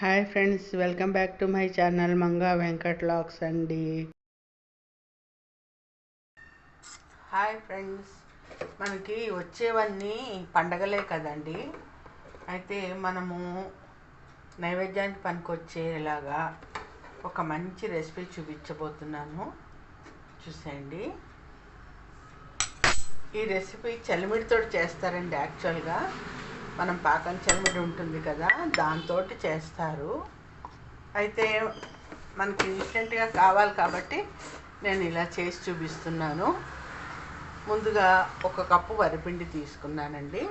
Hi friends welcome back to my channel Manga Venkat lakhs అండి. Hi friends మనకి వచ్చేవన్నీ పండగలే కదండి. అయితే మనము నైవేద్యానికి పనికొచ్చేలాగా ఒక మంచి రెసిపీ చూపించబోతున్నాను. చూసేయండి. ఈ రెసిపీ చలిమిడితో చేస్తారండి యాక్చువల్గా. మనం పాకం చెమిడి ఉంటుంది కదా దాంతో చేస్తారు. అయితే మనకి ఇన్స్టెంట్గా కావాలి కాబట్టి నేను ఇలా చేసి చూపిస్తున్నాను. ముందుగా ఒక కప్పు వరిపిండి తీసుకున్నానండి.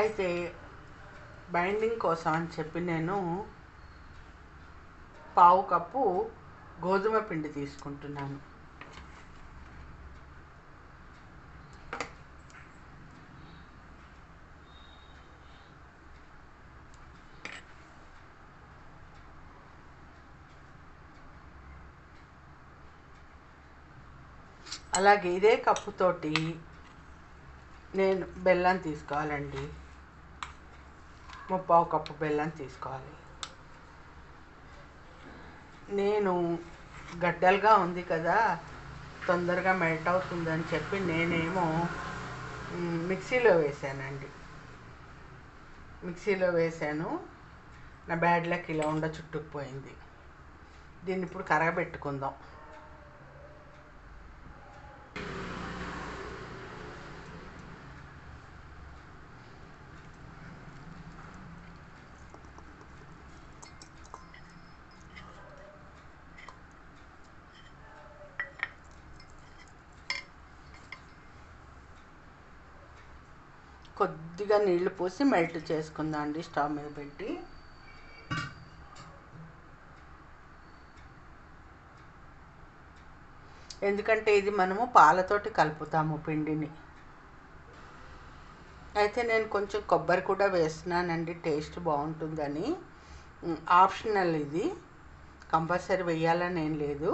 అయితే బైండింగ్ కోసం అని చెప్పి నేను పావు కప్పు గోధుమ పిండి తీసుకుంటున్నాను. అలాగే ఇదే కప్పుతోటి నేను బెల్లం తీసుకోవాలండి. ముప్పావు కప్పు బెల్లం తీసుకోవాలి. నేను గడ్డలుగా ఉంది కదా తొందరగా మెల్ట్ అవుతుందని చెప్పి నేనేమో మిక్సీలో వేసానండి. మిక్సీలో వేసాను. నా బ్యాడ్ లక్ ఇలా ఉండ చుట్టుకుపోయింది. దీన్ని ఇప్పుడు కరగబెట్టుకుందాం. కొద్దిగా నీళ్ళు పోసి మెల్ట్ చేసుకుందాం అండి స్టవ్ మీద పెట్టి. ఎందుకంటే ఇది మనము పాలతోటి కలుపుతాము పిండిని. అయితే నేను కొంచెం కొబ్బరి కూడా వేస్తున్నానండి టేస్ట్ బాగుంటుందని. ఆప్షనల్ ఇది. కంపల్సరీ వేయాలని ఏం లేదు.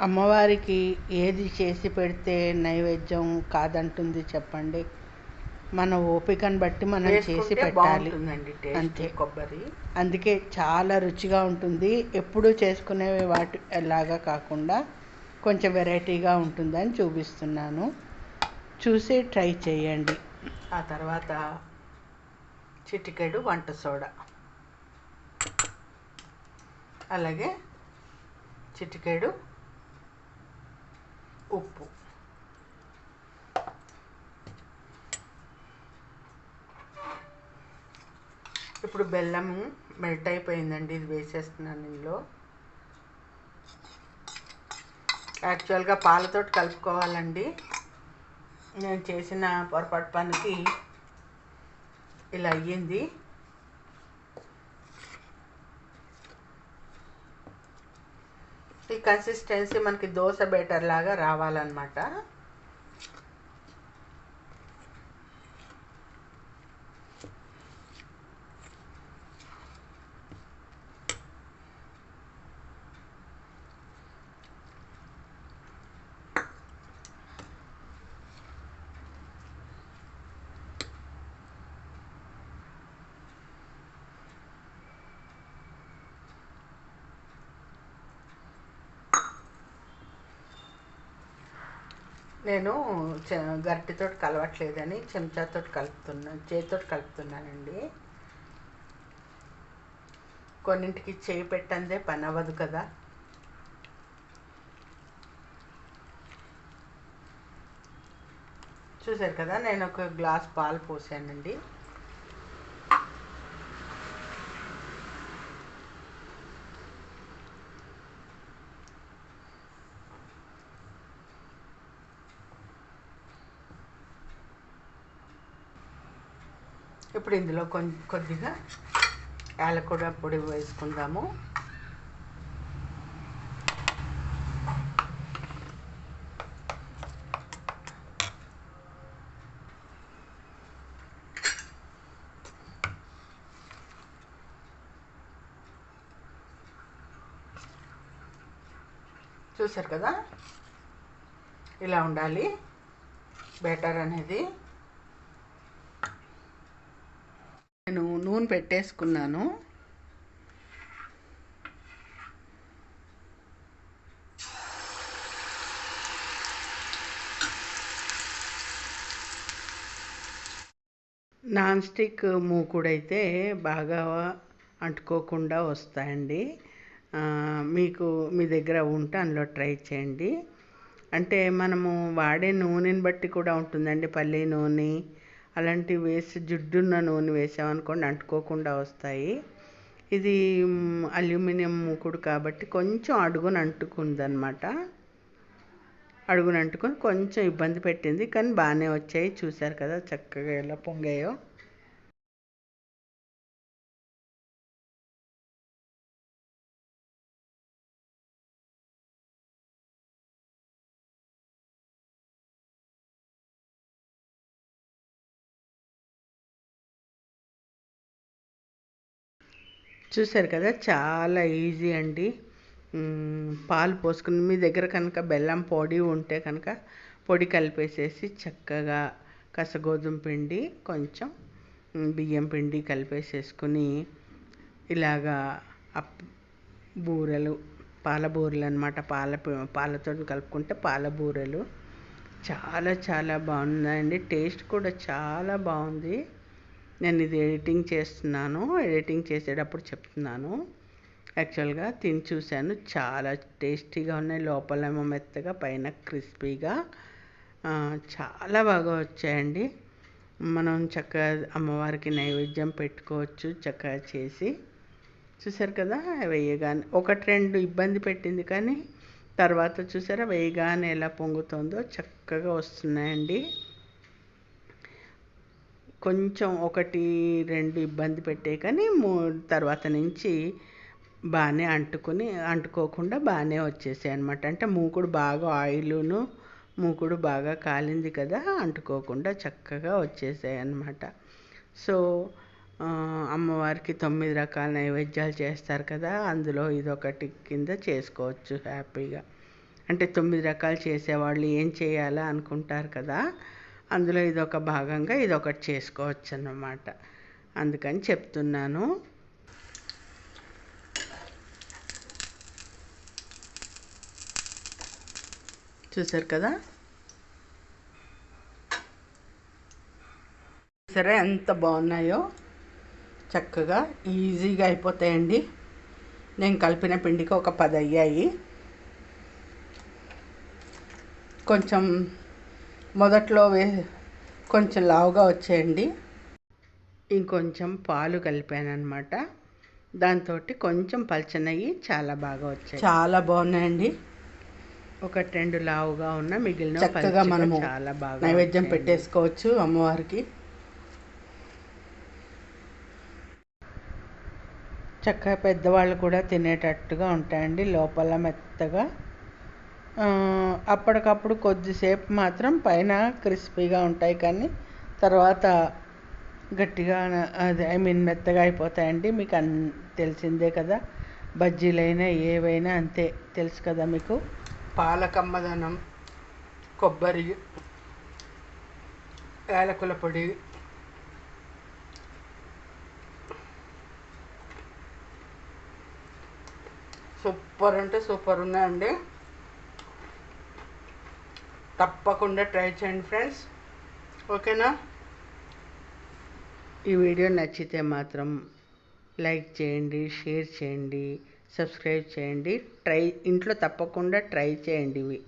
అమ్మవారికి ఏది చేసి పెడితే నైవేద్యం కాదంటుంది చెప్పండి. మన ఓపికను బట్టి మనం చేసి పెట్టాలి. అంతే. కొబ్బరి. అందుకే చాలా రుచిగా ఉంటుంది. ఎప్పుడూ చేసుకునే వాటి ఎలాగా కాకుండా కొంచెం వెరైటీగా ఉంటుందని చూపిస్తున్నాను. చూసి ట్రై చేయండి. ఆ తర్వాత చిటికెడు వంట సోడా. అలాగే చిటికెడు ఉప్పు. ఇప్పుడు బెల్లం మెల్ట్ అయిపోయిందండి ఇది వేసేస్తున్నాను ఇందులో. యాక్చువల్గా పాలతోటి కలుపుకోవాలండి. నేను చేసిన పొరపాటు పనికి ఇలా అయ్యింది. ఈ కన్సిస్టెన్సీ మనకి దోశ బెటర్ లాగా రావాలన్నమాట. నేను గరిటెతో కలవట్లేదని చెంచాతో కలుపుతున్నా చేతితో కలుపుతున్నానండి. కొన్నింటికి చేయి పెట్టందే పని అవ్వదు కదా. చూసారు కదా నేను ఒక గ్లాస్ పాలు పోసానండి. ఇప్పుడు ఇందులో కొద్దిగా యాలకూడ పొడి వేసుకుందాము. చూసారు కదా? ఇలా ఉండాలి. బెటర్ అనేది. స్పూన్ పెట్టేసుకున్నాను. నాన్ స్టిక్ మూకుడైతే బాగా అంటుకోకుండా వస్తాయండి. మీకు మీ దగ్గర ఉంటే అందులో ట్రై చేయండి. అంటే మనము వాడే నూనెని బట్టి కూడా ఉంటుందండి పల్లి నూనె. అలాంటివి వేసి జిడ్డున్న నూనె వేసామనుకోండి అంటుకోకుండా వస్తాయి. ఇది అల్యూమినియం మూకుడు కాబట్టి కొంచెం అడుగున అంటుకుందనమాట. అడుగున అంటుకొని కొంచెం ఇబ్బంది పెట్టింది కానీ బాగానే వచ్చాయి. చూశారు కదా చక్కగా ఎలా పొంగాయో. చూసారు కదా చాలా ఈజీ అండి. పాలు పోసుకుని మీ దగ్గర కనుక బెల్లం పొడి ఉంటే కనుక పొడి కలిపేసేసి చక్కగా కసగోధుమ పిండి కొంచెం బియ్యం పిండి కలిపేసేసుకుని ఇలాగా బూరెలు పాల బూరెలు అనమాట పాల పాలతో కలుపుకుంటే పాల బూరెలు. చాలా చాలా బాగున్నాయండి. టేస్ట్ కూడా చాలా బాగుంది. నేను ఇది ఎడిటింగ్ చేస్తున్నాను. ఎడిటింగ్ చేసేటప్పుడు చెప్తున్నాను. యాక్చువల్గా తిని చూశాను. చాలా టేస్టీగా ఉన్నాయి. లోపలేమో మెత్తగా పైన క్రిస్పీగా. చాలా బాగా వచ్చాయండి. మనం చక్కగా అమ్మవారికి నైవేద్యం పెట్టుకోవచ్చు చక్కగా చేసి. చూసారు కదా వేయగానే ఒకటి రెండు ఇబ్బంది పెట్టింది కానీ తర్వాత చూసారా వేయగానే ఎలా పొంగుతుందో చక్కగా వస్తున్నాయండి. కొంచెం ఒకటి రెండు ఇబ్బంది పెట్టే కానీ మూ తర్వాత నుంచి బాగానే అంటుకుని అంటుకోకుండా బాగానే వచ్చేసాయి అనమాట అంటే మూకుడు బాగా ఆయిలును మూకుడు బాగా కాలింది కదా అంటుకోకుండా చక్కగా వచ్చేసాయి అనమాట సో అమ్మవారికి తొమ్మిది రకాల నైవేద్యాలు చేస్తారు కదా అందులో ఇదొకటి కింద చేసుకోవచ్చు హ్యాపీగా. అంటే తొమ్మిది రకాలు చేసేవాళ్ళు ఏం చేయాలా అనుకుంటారు కదా అందులో ఇదొక భాగంగా ఇదొకటి చేసుకోవచ్చు అన్నమాట అందుకని చెప్తున్నాను. చూసారు కదా? సరే ఎంత బాగున్నాయో చక్కగా ఈజీగా అయిపోతాయండి. నేను కలిపిన పిండికి ఒక పది అయ్యాయి కొంచెం మొదట్లో వే కొంచెం లావుగా వచ్చేయండి. ఇంకొంచెం పాలు కలిపాను అనమాట దాంతో కొంచెం పలచనయ్యి చాలా బాగా వచ్చాయి. చాలా బాగున్నాయండి. ఒక రెండు లావుగా ఉన్న మిగిలిన చక్కగా మనము చాలా బాగా నైవేద్యం పెట్టేసుకోవచ్చు అమ్మవారికి. చక్కగా పెద్దవాళ్ళు కూడా తినేటట్టుగా ఉంటాయండి. లోపల మెత్తగా అప్పటికప్పుడు కొద్దిసేపు మాత్రం పైన క్రిస్పీగా ఉంటాయి కానీ తర్వాత గట్టిగా అది ఐ మీన్ మెత్తగా అయిపోతాయండి. మీకు అన్ తెలిసిందే కదా బజ్జీలైనా ఏవైనా అంతే. తెలుసు కదా మీకు? పాలకమ్మదనం కొబ్బరి యాలకుల పొడి సూపర్ అంటే సూపర్ ఉన్నాయండి. తప్పకుండా ట్రై చేయండి ఫ్రెండ్స్. ఓకేనా? ఈ వీడియో నచ్చితే మాత్రం లైక్ చేయండి షేర్ చేయండి సబ్స్క్రైబ్ చేయండి. ట్రై ఇంట్లో తప్పకుండా ట్రై చేయండి ఇవి.